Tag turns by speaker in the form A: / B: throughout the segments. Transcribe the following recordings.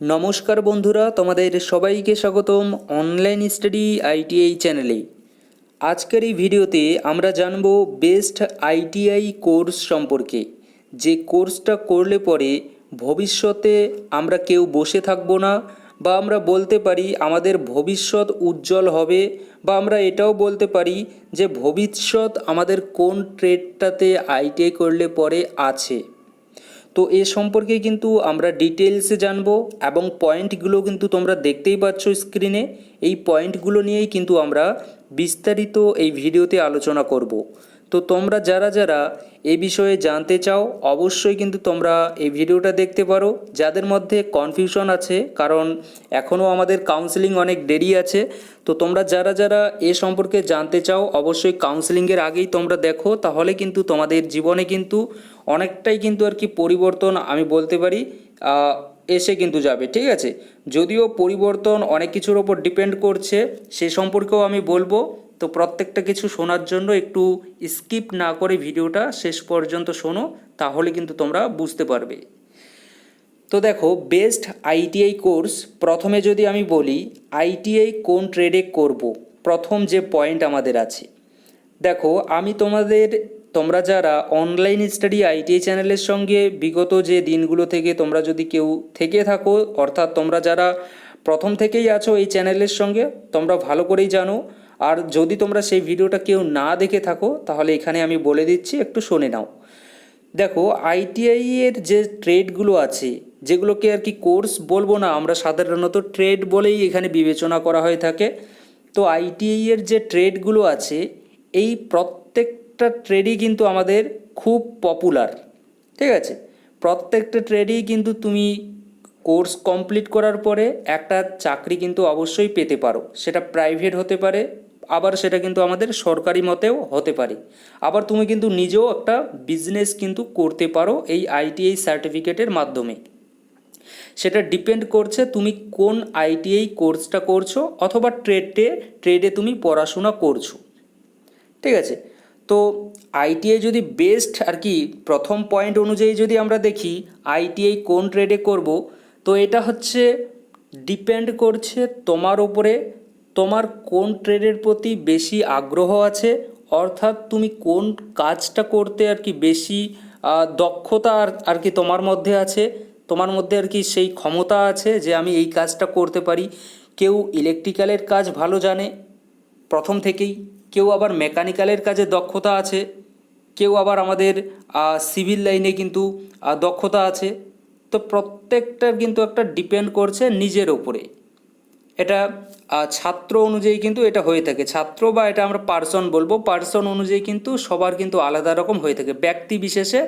A: নমস্কার বন্ধুরা, তোমাদের সবাইকে স্বাগতম অনলাইন স্টাডি আইটিআই চ্যানেলে আজকের এই ভিডিওতে আমরা জানব বেস্ট আইটিআই কোর্স সম্পর্কে। যে কোর্সটা করলে পরে ভবিষ্যতে আমরা কেউ বসে থাকব না, বা আমরা বলতে পারি আমাদের ভবিষ্যৎ উজ্জ্বল হবে, বা আমরা এটাও বলতে পারি যে ভবিষ্যৎ আমাদের কোন ট্রেডটাতে আইটিআই করলে পরে আছে। তো এ সম্পর্কে কিন্তু আমরা ডিটেলসে জানব এবং পয়েন্টগুলো কিন্তু তোমরা দেখতেই পাচ্ছ স্ক্রিনে এই পয়েন্টগুলো নিয়েই কিন্তু আমরা বিস্তারিত এই ভিডিওতে আলোচনা করব। তো তোমরা যারা যারা এ বিষয়ে জানতে চাও, অবশ্যই কিন্তু তোমরা এই ভিডিওটা দেখতে পারো। যাদের মধ্যে কনফিউশন আছে, কারণ এখনও আমাদের কাউন্সেলিং অনেক দেরি আছে, তো তোমরা যারা যারা এ সম্পর্কে জানতে চাও, অবশ্যই কাউন্সেলিংয়ের আগেই তোমরা দেখো, তাহলে কিন্তু তোমাদের জীবনে কিন্তু অনেকটাই কিন্তু আর কি পরিবর্তন আমি বলতে পারি এসে কিন্তু যাবে, ঠিক আছে? যদিও পরিবর্তন অনেক কিছুর ওপর ডিপেন্ড করছে, সে সম্পর্কেও আমি বলব। তো প্রত্যেকটা কিছু শোনার জন্য একটু স্কিপ না করে ভিডিওটা শেষ পর্যন্ত শোনো, তাহলে কিন্তু তোমরা বুঝতে পারবে। তো দেখো বেস্ট আইটিআই কোর্স প্রথমে যদি আমি বলি আইটিআই কোন ট্রেডে করব? প্রথম যে পয়েন্ট আমাদের আছে। দেখো, আমি তোমাদের তোমরা যারা অনলাইন স্টাডি আইটিআই চ্যানেলের সঙ্গে বিগত যে দিনগুলো থেকে তোমরা যদি কেউ থেকে থাকো, অর্থাৎ তোমরা যারা প্রথম থেকেই আছো এই চ্যানেলের সঙ্গে, তোমরা ভালো করেই জানো। আর যদি তোমরা সেই ভিডিওটা কেউ না দেখে থাকো, তাহলে এখানে আমি বলে দিচ্ছি, একটু শুনে নাও। দেখো আইটিআই এর যে ট্রেডগুলো আছে, যেগুলোকে আর কি কোর্স বলব না, আমরা সাধারণত ট্রেড বলেই এখানে বিবেচনা করা হয়ে থাকে। তো আইটিআই এর যে ট্রেডগুলো আছে, এই প্রত্যেকটা ট্রেডই কিন্তু আমাদের খুব পপুলার ঠিক আছে? প্রত্যেকটা ট্রেডই কিন্তু তুমি কোর্স কমপ্লিট করার পরে একটা চাকরি কিন্তু অবশ্যই পেতে পারো। সেটা প্রাইভেট হতে পারে, আবার সেটা কিন্তু আমাদের সরকারি মতেও হতে পারে। আবার তুমি কিন্তু নিজেও একটা বিজনেস কিন্তু করতে পারো এই আইটিআই সার্টিফিকেটের মাধ্যমে। সেটা ডিপেন্ড করছে তুমি কোন আইটিআই কোর্সটা করছ অথবা ট্রেডে ট্রেডে তুমি পড়াশোনা করছ, ঠিক আছে? তো আইটিআই যদি বেস্ট আর কি প্রথম পয়েন্ট অনুযায়ী যদি আমরা দেখি আইটিআই কোন ট্রেডে করব, তো এটা হচ্ছে ডিপেন্ড করছে তোমার ওপরে তোমার কোন ট্রেডের প্রতি বেশি আগ্রহ আছে, অর্থাৎ তুমি কোন কাজটা করতে আর কি বেশি দক্ষতা আর আর কি তোমার মধ্যে আছে, তোমার মধ্যে আর কি সেই ক্ষমতা আছে যে আমি এই কাজটা করতে পারি। কেউ ইলেকট্রিক্যালের কাজ ভালো জানে, প্রথম থেকেই। কেউ আবার মেকানিক্যালের কাজে দক্ষতা আছে, কেউ আবার আমাদের সিভিল লাইনে কিন্তু দক্ষতা আছে। তো প্রত্যেকটার কিন্তু একটা ডিপেন্ড করছে নিজের ওপরে এটা ছাত্র অনুযায়ী কিন্তু এটা হয়ে থাকে। ছাত্র বা এটা আমরা পার্সন বলব পার্সন অনুযায়ী কিন্তু সবার কিন্তু আলাদা রকম হয়ে থাকে। ব্যক্তি বিশেষে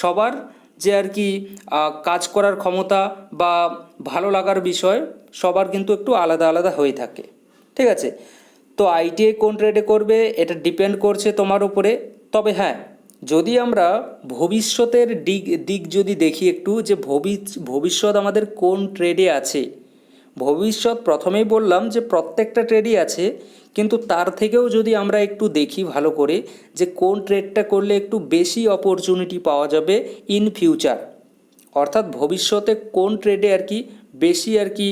A: সবার যে আর কি কাজ করার ক্ষমতা বা ভালো লাগার বিষয় সবার কিন্তু একটু আলাদা আলাদা হয়ে থাকে। ঠিক আছে? তো আইটিআই কোন ট্রেডে করবে, এটা ডিপেন্ড করছে তোমার উপরে। তবে হ্যাঁ যদি আমরা ভবিষ্যতের দিক দিক যদি দেখি একটু, যে ভবিষ্য ভবিষ্যৎ আমাদের কোন ট্রেডে আছে। ভবিষ্যৎ প্রথমেই বললাম যে প্রত্যেকটা ট্রেডই আছে, কিন্তু তার থেকেও যদি আমরা একটু দেখি ভালো করে, যে কোন ট্রেডটা করলে একটু বেশি অপরচুনিটি পাওয়া যাবে ইন ফিউচার অর্থাৎ ভবিষ্যতে কোন ট্রেডে আর কি বেশি আর কি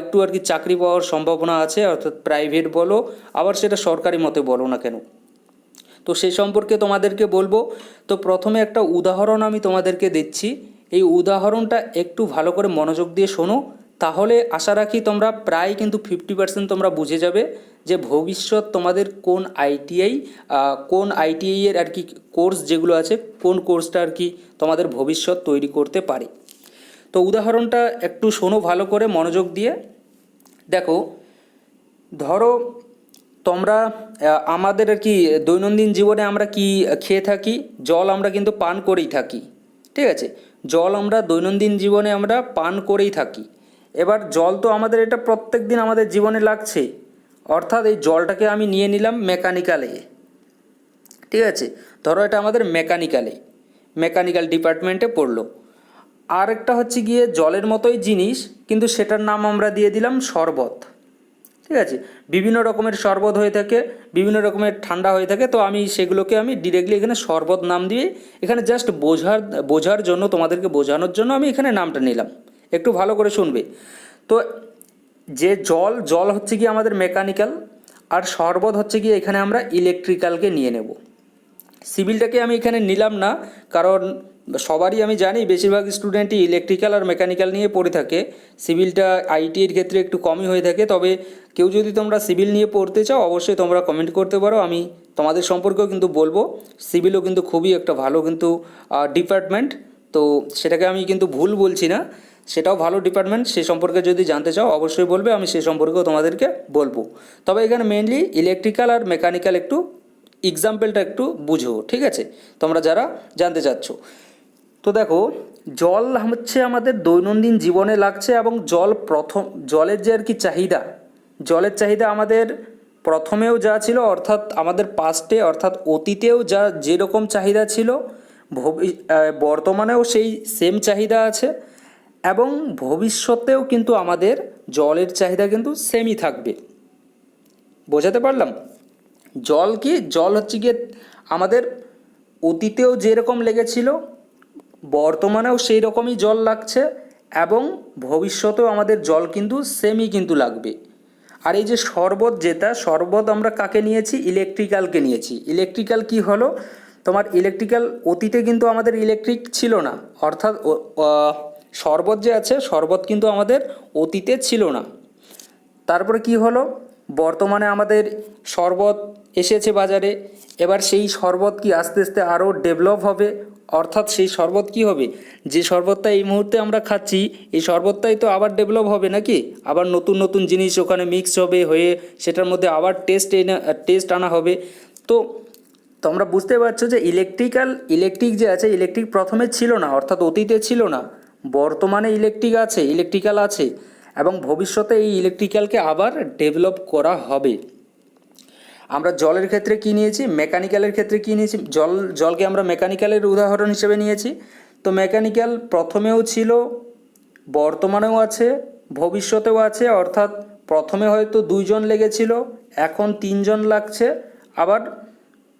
A: একটু আর কি চাকরি পাওয়ার সম্ভাবনা আছে, অর্থাৎ প্রাইভেট বলো, আবার সেটা সরকারি মতে বলো না কেন? তো সেই সম্পর্কে তোমাদেরকে বলব, তো প্রথমে একটা উদাহরণ আমি তোমাদেরকে দিচ্ছি। এই উদাহরণটা একটু ভালো করে মনোযোগ দিয়ে শোনো, তাহলে আশা রাখি তোমরা প্রায় কিন্তু ফিফটি পার্সেন্ট তোমরা বুঝে যাবে যে ভবিষ্যৎ তোমাদের কোন আইটিআই কোন আইটিআই এর আর কি কোর্স যেগুলো আছে, কোন কোর্সটা আর কি তোমাদের ভবিষ্যৎ তৈরি করতে পারে। তো উদাহরণটা একটু শোনো ভালো করে, মনোযোগ দিয়ে। দেখো, ধরো তোমরা আমাদের আর কি দৈনন্দিন জীবনে আমরা কি খেয়ে থাকি? জল আমরা কিন্তু পান করেই থাকি, ঠিক আছে? জল আমরা দৈনন্দিন জীবনে আমরা পান করেই থাকি। এবার জল তো আমাদের এটা প্রত্যেক দিন আমাদের জীবনে লাগছে। অর্থাৎ এই জলটাকে আমি নিয়ে নিলাম মেকানিক্যালে। ঠিক আছে? ধরো এটা আমাদের মেকানিক্যালে, মেকানিক্যাল ডিপার্টমেন্টে পড়ল। আর একটা হচ্ছে গিয়ে জলের মতোই জিনিস, কিন্তু সেটার নাম আমরা দিয়ে দিলাম শরবত। ঠিক আছে? বিভিন্ন রকমের শরবত হয়ে থাকে, বিভিন্ন রকমের ঠান্ডা হয়ে থাকে, তো আমি সেগুলোকে আমি ডিরেক্টলি এখানে শরবত নাম দিয়ে, এখানে জাস্ট বোঝার বোঝার জন্য, তোমাদেরকে বোঝানোর জন্য আমি এখানে নামটা নিলাম। একটু ভালো করে শুনবে। তো যে জল জল হচ্ছে কি আমাদের মেকানিক্যাল আর শরবত হচ্ছে কি এখানে আমরা ইলেকট্রিক্যালকে নিয়ে নেব। সিভিলটাকে আমি এখানে নিলাম না, কারণ সবারই আমি জানি বেশিরভাগ স্টুডেন্টই ইলেকট্রিক্যাল আর মেকানিক্যাল নিয়ে পড়ে থাকে। সিভিলটা আইটির ক্ষেত্রে একটু কমই হয়ে থাকে, তবে কেউ যদি তোমরা সিভিল নিয়ে পড়তে চাও, অবশ্যই তোমরা কমেন্ট করতে পারো। আমি তোমাদের সম্পর্কেও কিন্তু বলব, সিভিলও কিন্তু খুবই একটা ভালো কিন্তু ডিপার্টমেন্ট তো সেটাকে আমি কিন্তু ভুল বলছি না, সেটাও ভালো ডিপার্টমেন্ট সে সম্পর্কে যদি জানতে চাও, অবশ্যই বলবে, আমি সে সম্পর্কেও তোমাদেরকে বলব। তবে এখানে মেনলি ইলেকট্রিক্যাল আর মেকানিক্যাল একটু এক্সাম্পলটা একটু বুঝো, ঠিক আছে? তোমরা যারা জানতে চাচ্ছ। তো দেখো, জল হচ্ছে আমাদের দৈনন্দিন জীবনে লাগছে এবং জল প্রথম, জলের যে আর কি চাহিদা, জলের চাহিদা আমাদের প্রথমেও যা ছিল, অর্থাৎ আমাদের পাস্টে অর্থাৎ অতীতেও যা যেরকম চাহিদা ছিল বর্তমানেও সেই সেম চাহিদা আছে এবং ভবিষ্যতেও কিন্তু আমাদের জলের চাহিদা কিন্তু সেমই থাকবে। বোঝাতে পারলাম? জল কি? জল হচ্ছে গিয়ে আমাদের অতীতেও যেরকম লেগেছিল বর্তমানেও সেই রকমই জল লাগছে এবং ভবিষ্যতেও আমাদের জল কিন্তু সেমই কিন্তু লাগবে। আর এই যে শরবত যেটা, শরবত আমরা কাকে নিয়েছি? ইলেকট্রিক্যালকে নিয়েছি। ইলেকট্রিক্যাল কি হলো? তোমার ইলেকট্রিক্যাল অতীতে কিন্তু আমাদের ইলেকট্রিক ছিল না। অর্থাৎ শরবত যে আছে, শরবত কিন্তু আমাদের অতীতে ছিল না। তারপরে কি হলো? বর্তমানে আমাদের শরবত এসেছে বাজারে। এবার সেই শরবত কি আস্তে আস্তে আরও ডেভেলপ হবে? অর্থাৎ সেই শরবত কি হবে? যে শরবতটা এই মুহূর্তে আমরা খাচ্ছি, এই শরবতটাই তো আবার ডেভেলপ হবে নাকি? আবার নতুন নতুন জিনিস ওখানে মিক্স হবে, হয়ে সেটার মধ্যে আবার টেস্ট এনে টেস্ট আনা হবে। তো তোমরা বুঝতে পারছ যে ইলেকট্রিক্যাল ইলেকট্রিক যে আছে ইলেকট্রিক প্রথমে ছিল না, অর্থাৎ অতীতে ছিল না। বর্তমানে ইলেকট্রিক আছে ইলেকট্রিক্যাল আছে। এবং ভবিষ্যতে এই ইলেকট্রিক্যালকে আবার ডেভেলপ করা হবে। আমরা জলের ক্ষেত্রে কী নিয়েছি? মেকানিক্যালের ক্ষেত্রে কী নিয়েছি? জল, জলকে আমরা মেকানিক্যালের উদাহরণ হিসেবে নিয়েছি। তো মেকানিক্যাল প্রথমেও ছিল, বর্তমানেও আছে, ভবিষ্যতেও আছে, অর্থাৎ প্রথমে হয়তো দুইজন লেগেছিল, এখন তিনজন লাগছে, আবার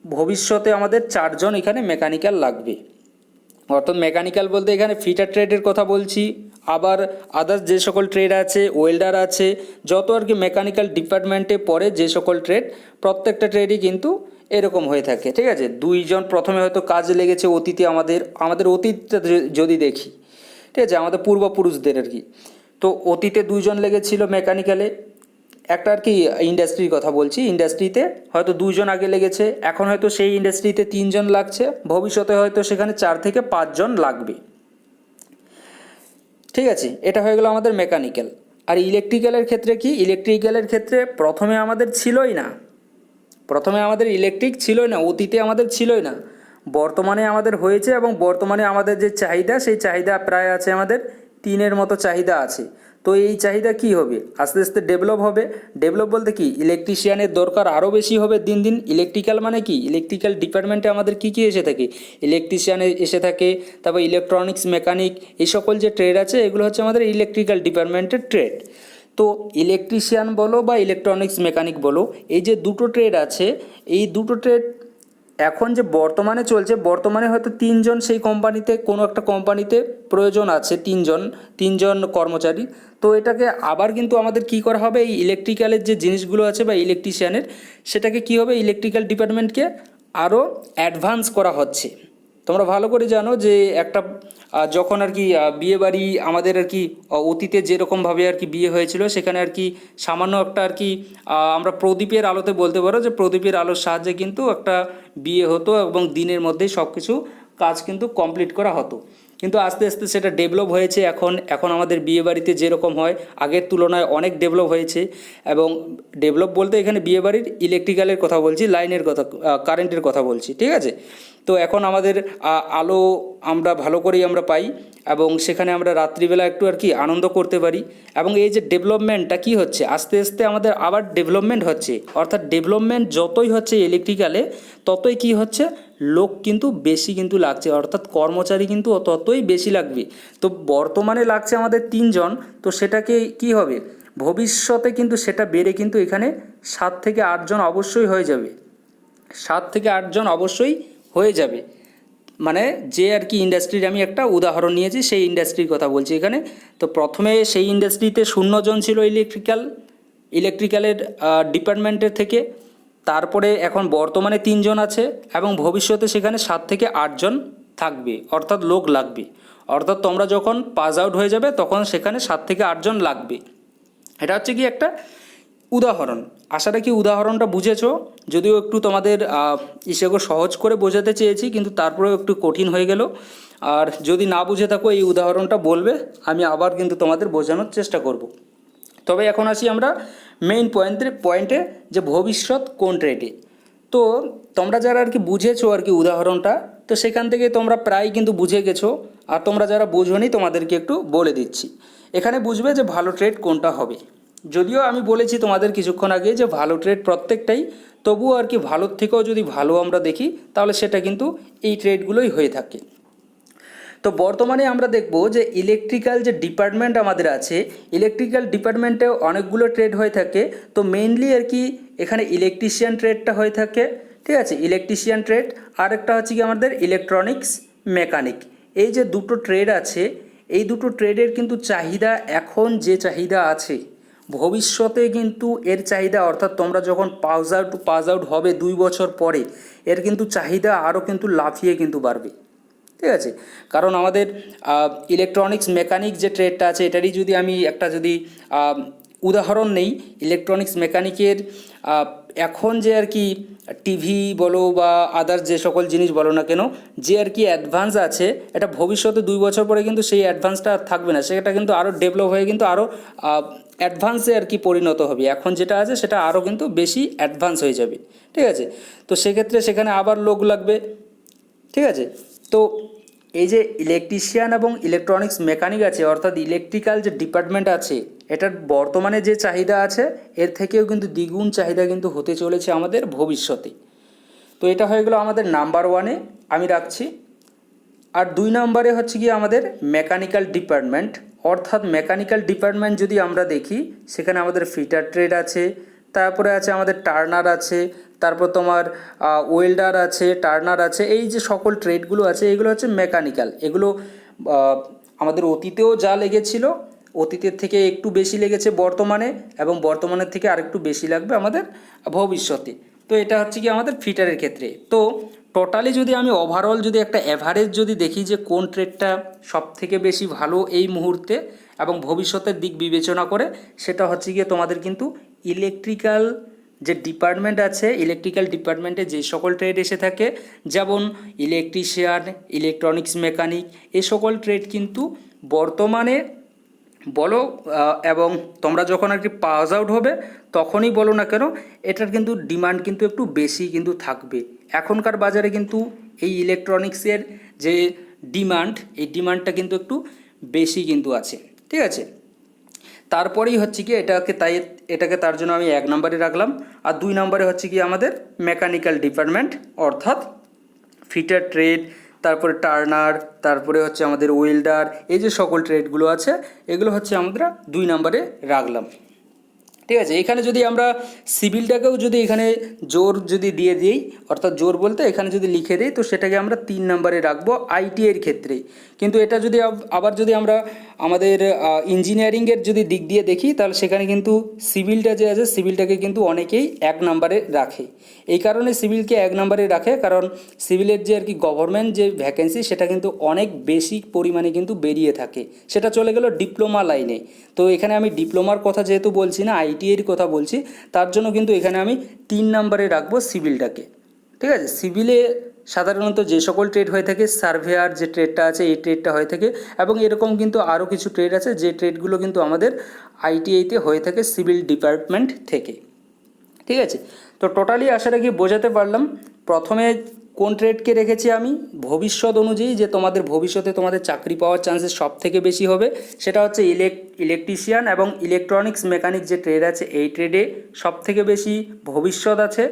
A: ভবিষ্যতে আমাদের চারজন এখানে মেকানিক্যাল লাগবে। অর্থাৎ মেকানিক্যাল বলতে এখানে ফিটার ট্রেডের কথা বলছি। আবার আদার্স যে সকল ট্রেড আছে ওয়েল্ডার আছে, যত আর কি মেকানিক্যাল ডিপার্টমেন্টে পড়ে যে সকল ট্রেড প্রত্যেকটা ট্রেডই কিন্তু এরকম হয়ে থাকে, ঠিক আছে? দুইজন প্রথমে হয়তো কাজ লেগেছে অতীতে আমাদের আমাদের অতীতটা যদি দেখি, ঠিক আছে? আমাদের পূর্বপুরুষদের আর কি। তো অতীতে দুইজন লেগেছিল মেকানিক্যালে একটা আর কি ইন্ডাস্ট্রির কথা বলছি। ইন্ডাস্ট্রিতে হয়তো দুজন আগে লেগেছে, এখন হয়তো সেই ইন্ডাস্ট্রিতে তিনজন লাগছে, ভবিষ্যতে হয়তো সেখানে চার থেকে পাঁচজন লাগবে। ঠিক আছে, এটা হয়ে গেল আমাদের মেকানিক্যাল আর ইলেকট্রিক্যালের ক্ষেত্রে কি? ইলেকট্রিক্যালের ক্ষেত্রে প্রথমে আমাদের ছিলই না। প্রথমে আমাদের ইলেকট্রিক ছিলই না, অতীতে আমাদের ছিলই না। বর্তমানে আমাদের হয়েছে এবং বর্তমানে আমাদের যে চাহিদা, সেই চাহিদা প্রায় আছে আমাদের তিনের মতো চাহিদা আছে। তো এই চাহিদা কি হবে? আস্তে আস্তে ডেভেলপ হবে। ডেভেলপ বলতে কি? ইলেকট্রিশিয়ানের দরকার আরও বেশি হবে দিন দিন। ইলেকট্রিক্যাল মানে কি? ইলেকট্রিক্যাল ডিপার্টমেন্টে আমাদের কি কি এসে থাকে? ইলেকট্রিশিয়ান এসে থাকে, তারপর ইলেকট্রনিক্স মেকানিক এই সকল যে ট্রেড আছে, এগুলো হচ্ছে আমাদের ইলেকট্রিক্যাল ডিপার্টমেন্টের ট্রেড তো ইলেকট্রিশিয়ান বলো বা ইলেকট্রনিক্স মেকানিক বলো, এই যে দুটো ট্রেড আছে, এই দুটো ট্রেড এখন যে বর্তমানে চলছে, বর্তমানে হয়তো তিনজন সেই কোম্পানিতে কোনো একটা কোম্পানিতে প্রয়োজন আছে তিনজন তিনজন কর্মচারী। তো এটাকে আবার কিন্তু আমাদের কি করা হবে? এই ইলেকট্রিক্যালের যে জিনিসগুলো আছে বা ইলেকট্রিশিয়ানের সেটাকে কি হবে? ইলেকট্রিক্যাল ডিপার্টমেন্টকে আরও অ্যাডভান্স করা হচ্ছে। তোমরা ভালো করে জানো যে একটা যখন আর কি বিয়ে বাড়ি আমাদের আর কি অতীতে যেরকমভাবে আর কি বিয়ে হয়েছিল, সেখানে আর কি সামান্য একটা আর কি আমরা প্রদীপের আলোতে বলতে পারো যে প্রদীপের আলোর সাহায্যে কিন্তু একটা বিয়ে হতো এবং দিনের মধ্যেই সব কিছু কাজ কিন্তু কমপ্লিট করা হতো। কিন্তু আস্তে আস্তে সেটা ডেভেলপ হয়েছে এখন এখন আমাদের বিয়ে বাড়িতে যেরকম হয়, আগের তুলনায় অনেক ডেভেলপ হয়েছে এবং ডেভেলপ বলতে এখানে বিয়ে বাড়ির ইলেকট্রিক্যালের কথা বলছি লাইনের কথা কারেন্টের কথা বলছি, ঠিক আছে? তো এখন আমাদের আলো আমরা ভালো করেই আমরা পাই এবং সেখানে আমরা রাত্রিবেলা একটু আর কি আনন্দ করতে পারি এবং এই যে ডেভেলপমেন্টটা কি হচ্ছে? আস্তে আস্তে আমাদের আবার ডেভেলপমেন্ট হচ্ছে। অর্থাৎ ডেভেলপমেন্ট যতই হচ্ছে ইলেকট্রিক্যালে ততই কি হচ্ছে? লোক কিন্তু বেশি কিন্তু লাগছে, অর্থাৎ কর্মচারী কিন্তু ততই বেশি লাগবে। তো বর্তমানে লাগছে আমাদের তিনজন, তো সেটাকে কি হবে? ভবিষ্যতে কিন্তু সেটা বেড়ে কিন্তু এখানে সাত থেকে আটজন অবশ্যই হয়ে যাবে। সাত থেকে আটজন অবশ্যই হয়ে যাবে। মানে যে আর কি ইন্ডাস্ট্রির আমি একটা উদাহরণ নিয়েছি, সেই ইন্ডাস্ট্রির কথা বলছি এখানে। তো প্রথমে সেই ইন্ডাস্ট্রিতে শূন্যজন ছিল ইলেকট্রিক্যাল ইলেকট্রিক্যালের ডিপার্টমেন্টের থেকে। তারপরে এখন বর্তমানে তিনজন আছে এবং ভবিষ্যতে সেখানে সাত থেকে আটজন থাকবে, অর্থাৎ লোক লাগবে। অর্থাৎ তোমরা যখন পাস আউট হয়ে যাবে, তখন সেখানে সাত থেকে আটজন লাগবে। এটা হচ্ছে কি একটা উদাহরণ। আশা রাখি উদাহরণটা বুঝেছ। যদিও একটু তোমাদের ইসেগো সহজ করে বোঝাতে চেয়েছি, কিন্তু তারপরেও একটু কঠিন হয়ে গেল। আর যদি না বুঝে থাকো, এই উদাহরণটা বলবে, আমি আবার কিন্তু তোমাদের বোঝানোর চেষ্টা করব। তবে এখন আসি আমরা মেইন পয়েন্টে পয়েন্টে যে ভবিষ্যৎ কোন ট্রেডে তো তোমরা যারা আর কি বুঝেছ আর কি উদাহরণটা, তো সেখান থেকে তোমরা প্রায় কিন্তু বুঝে গেছো, আর তোমরা যারা বুঝোনি তোমাদেরকে একটু বলে দিচ্ছি। এখানে বুঝবে যে ভালো ট্রেড কোনটা হবে। যদিও আমি বলেছি তোমাদের কিছুক্ষণ আগে যে ভালো ট্রেড প্রত্যেকটাই, তবুও আর কি ভালোর থেকেও যদি ভালো আমরা দেখি, তাহলে সেটা কিন্তু এই ট্রেডগুলোই হয়ে থাকে। তো বর্তমানে আমরা দেখব যে ইলেকট্রিক্যাল যে ডিপার্টমেন্ট আমাদের আছে ইলেকট্রিক্যাল ডিপার্টমেন্টে অনেকগুলো ট্রেড হয়ে থাকে। তো মেইনলি আর কি এখানে ইলেকট্রিশিয়ান ট্রেডটা হয়ে থাকে, ঠিক আছে? ইলেকট্রিশিয়ান ট্রেড আরেকটা হচ্ছে কি আমাদের ইলেকট্রনিক্স মেকানিক এই যে দুটো ট্রেড আছে, এই দুটো ট্রেডের কিন্তু চাহিদা এখন যে চাহিদা আছে, ভবিষ্যতে কিন্তু এর চাহিদা, অর্থাৎ তোমরা যখন পাস আউট পাস আউট হবে দুই বছর পরে, এর কিন্তু চাহিদা আরও কিন্তু লাফিয়ে কিন্তু বাড়বে। ঠিক আছে? কারণ আমাদের ইলেকট্রনিক্স মেকানিক যে ট্রেডটা আছে, এটারই যদি আমি একটা যদি উদাহরণ নেই ইলেকট্রনিক্স মেকানিকের এখন যে আর কি টিভি বলো বা আদার্স যে সকল জিনিস বলো না কেন, যে আর কি অ্যাডভান্স আছে, এটা ভবিষ্যতে দুই বছর পরে কিন্তু সেই অ্যাডভান্সটা আর থাকবে না। সেটা কিন্তু আরও ডেভেলপ হয়ে কিন্তু আরও অ্যাডভান্সে আর কি পরিণত হবে। এখন যেটা আছে, সেটা আরও কিন্তু বেশি অ্যাডভান্স হয়ে যাবে। ঠিক আছে? তো সেক্ষেত্রে সেখানে আবার লোক লাগবে। ঠিক আছে? তো এই যে ইলেকট্রিশিয়ান এবং ইলেকট্রনিক্স মেকানিক আছে, অর্থাৎ ইলেকট্রিক্যাল যে ডিপার্টমেন্ট আছে, এটার বর্তমানে যে চাহিদা আছে, এর থেকেও কিন্তু দ্বিগুণ চাহিদা কিন্তু হতে চলেছে আমাদের ভবিষ্যতে। তো এটা হয়ে গেলো আমাদের নাম্বার ওয়ানে আমি রাখছি। আর দুই নম্বরে হচ্ছে কি আমাদের মেকানিক্যাল ডিপার্টমেন্ট অর্থাৎ মেকানিক্যাল ডিপার্টমেন্ট যদি আমরা দেখি, সেখানে আমাদের ফিটার ট্রেড আছে, তারপরে আছে আমাদের টার্নার আছে তারপর তোমার ওয়েল্ডার আছে টার্নার আছে, এই যে সকল ট্রেডগুলো আছে, এগুলো হচ্ছে মেকানিক্যাল এগুলো আমাদের অতীতেও যা লেগেছিল, অতীতের থেকে একটু বেশি লেগেছে বর্তমানে এবং বর্তমানের থেকে আরেকটু বেশি লাগবে আমাদের ভবিষ্যতে। তো এটা হচ্ছে কি আমাদের ফিটারের ক্ষেত্রে। তো টোটালি যদি আমি ওভারঅল যদি একটা অ্যাভারেজ যদি দেখি যে কোন ট্রেডটা সব থেকে বেশি ভালো এই মুহূর্তে এবং ভবিষ্যতের দিক বিবেচনা করে, সেটা হচ্ছে গিয়ে তোমাদের কিন্তু ইলেকট্রিক্যাল যে ডিপার্টমেন্ট আছে ইলেকট্রিক্যাল ডিপার্টমেন্টে যে সকল ট্রেড এসে থাকে, যেমন ইলেকট্রিশিয়ান ইলেকট্রনিক্স মেকানিক এ সকল ট্রেড কিন্তু বর্তমানে বলো এবং তোমরা যখন আর কি পাস আউট হবে, তখনই বলো না কেন, এটার কিন্তু ডিমান্ড কিন্তু একটু বেশি কিন্তু থাকবে। এখনকার বাজারে কিন্তু এই ইলেকট্রনিক্সের যে ডিমান্ড এই ডিমান্ডটা কিন্তু একটু বেশি কিন্তু আছে। ঠিক আছে? তারপরেই হচ্ছে কি এটাকে তাই এটাকে তার জন্য আমি এক নম্বরে রাখলাম। আর দুই নম্বরে হচ্ছে কি আমাদের মেকানিক্যাল ডিপার্টমেন্ট অর্থাৎ ফিটার ট্রেড তারপরে টার্নার তারপরে হচ্ছে আমাদের ওয়েল্ডার এই যে সকল ট্রেডগুলো আছে, এগুলো হচ্ছে আমরা দুই নম্বরে রাখলাম। ঠিক আছে, এখানে যদি আমরা সিভিলটাকেও যদি এখানে জোর যদি দিয়ে দিই, অর্থাৎ জোর বলতে এখানে যদি লিখে দিই, তো সেটাকে আমরা তিন নম্বরে রাখব আইটিআইয়ের ক্ষেত্রে। কিন্তু এটা যদি আবার যদি আমরা আমাদের ইঞ্জিনিয়ারিংয়ের যদি দিক দিয়ে দেখি, তাহলে সেখানে কিন্তু সিভিলটা যে আছে, সিভিলটাকে কিন্তু অনেকেই এক নম্বরে রাখে। এই কারণে সিভিলকে এক নম্বরে রাখে, কারণ সিভিলের যে আর কি গভর্নমেন্ট যে ভ্যাকেন্সি সেটা কিন্তু অনেক বেশি পরিমাণে কিন্তু বেরিয়ে থাকে। সেটা চলে গেল ডিপ্লোমা লাইনে তো এখানে আমি ডিপ্লোমার কথা যেহেতু বলছি না আইটিআইয়ের কথা বলছি, তার জন্য কিন্তু এখানে আমি তিন নাম্বারে রাখব সিভিলটাকে। ঠিক আছে? সিভিলে সাধারণত যে সকল ট্রেড হয়ে থাকে সার্ভেয়ার যে ট্রেডটা আছে, এই ট্রেডটা হয়ে থাকে এবং এরকম কিন্তু আরও কিছু ট্রেড আছে, যে ট্রেডগুলো কিন্তু আমাদের আইটিআইতে হয়ে থাকে সিভিল ডিপার্টমেন্ট থেকে। ঠিক আছে? তো টোটালি আশা রাখি বোঝাতে পারলাম। প্রথমে কোন ট্রেডকে রেখেছি আমি? ভবিষ্যৎ অনুযায়ী যে তোমাদের ভবিষ্যতে তোমাদের চাকরি পাওয়ার চান্সেস সব থেকে বেশি হবে, সেটা হচ্ছে ইলেক ইলেকট্রিশিয়ান এবং ইলেকট্রনিক্স মেকানিক যে ট্রেড আছে, এই ট্রেডে সব থেকে বেশি ভবিষ্যৎ আছে।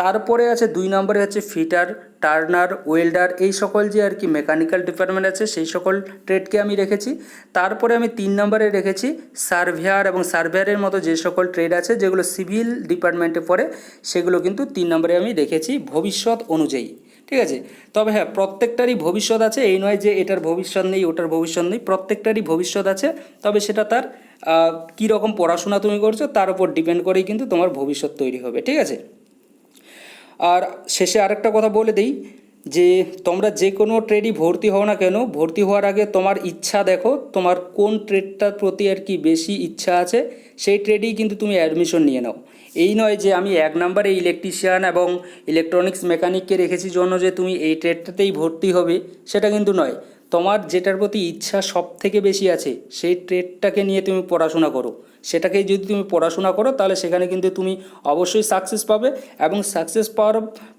A: তারপরে আছে দুই নম্বরে হচ্ছে ফিটার, টার্নার, ওয়েল্ডার, এই সকল যে আর কি মেকানিক্যাল ডিপার্টমেন্ট আছে, সেই সকল ট্রেডকে আমি রেখেছি। তারপরে আমি তিন নম্বরে রেখেছি সার্ভেয়ার এবং সার্ভেয়ারের মতো যে সকল ট্রেড আছে, যেগুলো সিভিল ডিপার্টমেন্টে পড়ে, সেগুলো কিন্তু তিন নম্বরে আমি রেখেছি ভবিষ্যৎ অনুযায়ী। ঠিক আছে? তবে হ্যাঁ প্রত্যেকটারই ভবিষ্যৎ আছে, এই নয় যে এটার ভবিষ্যৎ নেই, ওটার ভবিষ্যৎ নেই, প্রত্যেকটারই ভবিষ্যৎ আছে, তবে সেটা তার কী রকম পড়াশোনা তুমি করছ, তার উপর ডিপেন্ড করেই কিন্তু তোমার ভবিষ্যৎ তৈরি হবে। ঠিক আছে? আর শেষে আরেকটা কথা বলে দিই, যে তোমরা যে কোনো ট্রেডই ভর্তি হও না কেন, ভর্তি হওয়ার আগে তোমার ইচ্ছা দেখো, তোমার কোন ট্রেডটার প্রতি আর কি বেশি ইচ্ছা আছে, সেই ট্রেডেই কিন্তু তুমি অ্যাডমিশন নিয়ে নাও। এই নয় যে আমি এক নম্বরে ইলেকট্রিশিয়ান এবং ইলেকট্রনিক্স মেকানিককে রেখেছি জন্য যে তুমি এই ট্রেডটাতেই ভর্তি হবে, সেটা কিন্তু নয়। তোমার যেটার প্রতি ইচ্ছা সব থেকে বেশি আছে, সেই ট্রেডটাকে নিয়ে তুমি পড়াশোনা করো। সেটাকে যদি তুমি পড়াশোনা করো, তাহলে সেখানে কিন্তু তুমি অবশ্যই সাকসেস পাবে। এবং সাকসেস পাওয়ার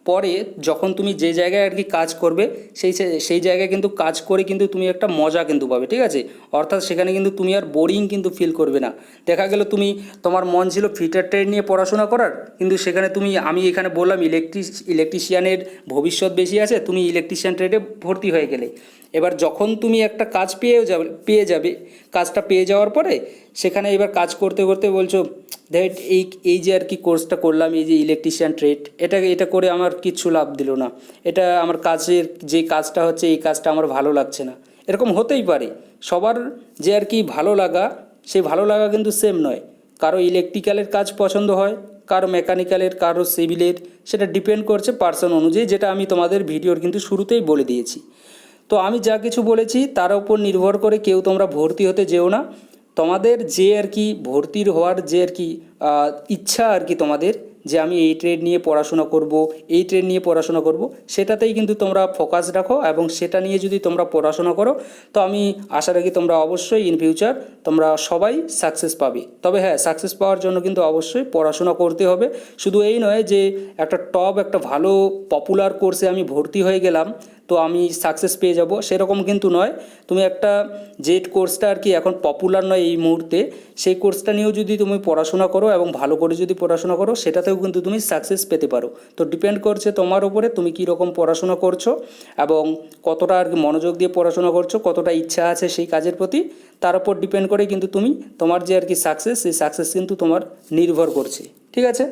A: পরে যখন তুমি যে জায়গায় আর কি কাজ করবে, সেই সেই জায়গায় কিন্তু কাজ করে কিন্তু তুমি একটা মজা কিন্তু পাবে, ঠিক আছে? অর্থাৎ সেখানে কিন্তু তুমি আর বোরিং কিন্তু ফিল করবে না। দেখা গেল তুমি, তোমার মন ছিল ফিটার ট্রেড নিয়ে পড়াশোনা করার, কিন্তু সেখানে তুমি, আমি এখানে বললাম ইলেকট্রিক ইলেকট্রিশিয়ানের ভবিষ্যৎ বেশি আছে, তুমি ইলেকট্রিশিয়ান ট্রেডে ভর্তি হয়ে গেলে। এবার যখন তুমি একটা কাজ পেয়েও যাবে, পেয়ে যাবে, কাজটা পেয়ে যাওয়ার পরে, সেখানে এবার কাজ করতে করতে বলছো দ্যাট এই এই যে আর কি কোর্সটা করলাম, এই যে ইলেকট্রিশিয়ান ট্রেড এটা এটা করে আমার কিচ্ছু লাভ দিল না। এটা আমার কাজের, যে কাজটা হচ্ছে, এই কাজটা আমার ভালো লাগছে না। এরকম হতেই পারে। সবার যে আর কি ভালো লাগা সেই ভালো লাগা কিন্তু সেম নয়। কারও ইলেকট্রিক্যালের কাজ পছন্দ হয়, কারও মেকানিক্যালের কারও সিভিলের সেটা ডিপেন্ড করছে পার্সন অনুযায়ী, যেটা আমি তোমাদের ভিডিওর কিন্তু শুরুতেই বলে দিয়েছি। তো আমি যা কিছু বলেছি, তার উপর নির্ভর করে কেউ তোমরা ভর্তি হতে যেও না। তোমাদের যে আর কি ভর্তির হওয়ার যে আর কি ইচ্ছা আর কি তোমাদের যে আমি এই ট্রেড নিয়ে পড়াশোনা করব, এই ট্রেড নিয়ে পড়াশোনা করব, সেটাতেই কিন্তু তোমরা ফোকাস রাখো এবং সেটা নিয়ে যদি তোমরা পড়াশোনা করো, তো আমি আশা রাখি তোমরা অবশ্যই ইন ফিউচার তোমরা সবাই সাকসেস পাবে। তবে হ্যাঁ সাকসেস পাওয়ার জন্য কিন্তু অবশ্যই পড়াশোনা করতে হবে। শুধু এই নয় যে একটা টপ একটা ভালো পপুলার কোর্সে আমি ভর্তি হয়ে গেলাম তো আমি সাকসেস পেয়ে যাব। সেরকম কিন্তু নয়। তুমি একটা যে কোর্সটা আর কি এখন পপুলার নয় এই মুহূর্তে। সেই কোর্সটা নিয়েও যদি তুমি পড়াশোনা করো এবং ভালো করে যদি পড়াশোনা করো, সেটাতেও কিন্তু তুমি সাকসেস পেতে পারো। তো ডিপেন্ড করছে তোমার উপরে তুমি কী রকম পড়াশোনা করছ এবং কতটা আর কি মনোযোগ দিয়ে পড়াশোনা করছ, কতটা ইচ্ছা আছে সেই কাজের প্রতি। তার উপর ডিপেন্ড করে কিন্তু তুমি তোমার যে আর কি সাকসেস সেই সাকসেস কিন্তু তোমার নির্ভর করছে। ঠিক আছে?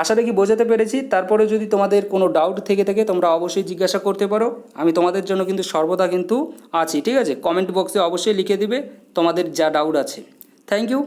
A: আশা রাখি বোঝাতে পেরেছি। তারপরে যদি তোমাদের কোনো ডাউট থেকে থাকে, তোমরা অবশ্যই জিজ্ঞাসা করতে পারো। আমি তোমাদের জন্য কিন্তু সর্বদা কিন্তু আছি, ঠিক আছে? কমেন্ট বক্সে অবশ্যই লিখে দিবে তোমাদের যা ডাউট আছে। Thank you